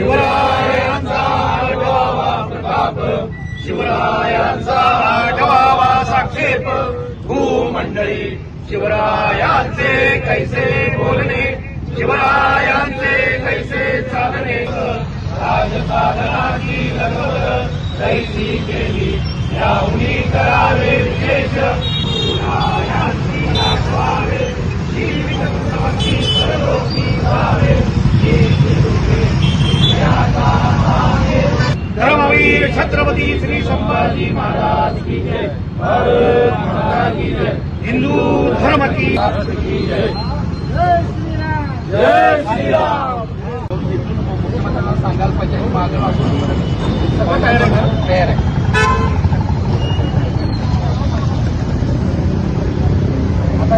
शिवरायांचा आठवावा प्रताप शिवरायांचा आठवावा साक्षेप भूमंडळी. शिवरायांचे कैसे बोलणे? शिवरायांचे कैसे चालणे राजसाधनाची लगबग कैसी केली? याहुनी करावे विशेष छत्रपती श्री संभाजी महाराज की जय। की जय। हिंदू धर्म की जय जय वाटून तयार आहे तयार आहे आता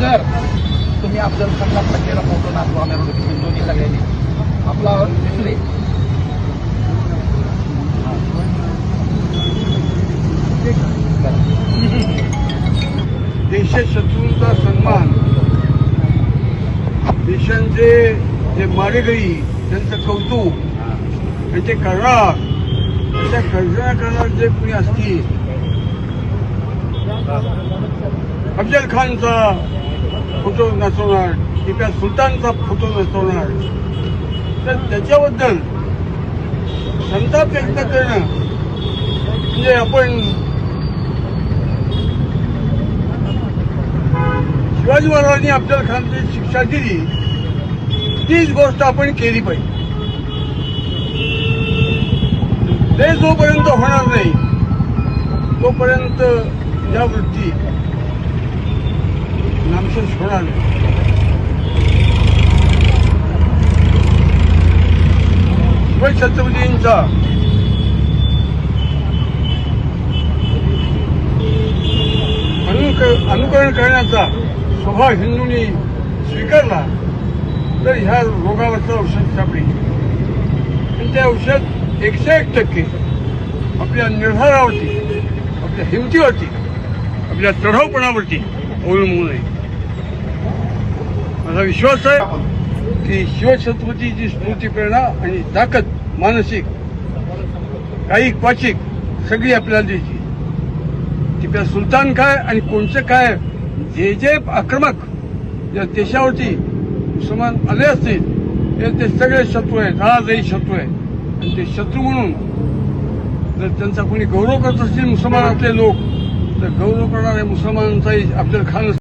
जर तुम्ही अफजल खानला पटलेला फ़ोटो नाचवा मिरवणुकीत हिंदूंनी सगळ्यांनी देशशत्रूंचा सन्मान. देशांचे जे मारेगरी त्यांचं कौतुक त्यांचे करणार त्यांच्या कर्जा करणार जे कुणी असतील अफजल खानचा फोटो नसवणार टिप्या सुलतानचा फोटो नसवणार तर त्याच्याबद्दल संताप व्यक्त करणं म्हणजे आपण शिवाजी अफजल खानची शिक्षा दिली तीच गोष्ट आपण केली पाहिजे. ते जोपर्यंत होणार नाही तोपर्यंत या वृत्ती नामशेष होणार नाही. शिवाजी छत्रपतींचा अनुकरण करण्याचा स्वभाव हिंदूंनी स्वीकारला तर ह्या रोगावरचं औषध सापडी आणि ते औषध एकशे एक टक्के आपल्या निर्धारावरती आपल्या हिमतीवरती आपल्या चढवपणावरती अवलंबून आहे. माझा विश्वास आहे की शिवछत्रपतीची स्मृती प्रेरणा आणि ताकद मानसिक काही क्वाचिक सगळी आपल्याला द्यायची. टिप्या सुलतान काय आणि कोणचं काय जे जे आक्रमक या देशावरती मुसलमान आले असतील ते ते सगळे शत्रू आहेत आजही शत्रू आहेत. आणि ते शत्रू म्हणून जर त्यांचा कोणी गौरव करत असतील मुसलमानातले लोक तर गौरव करणारे मुसलमानांचाही अफजल खान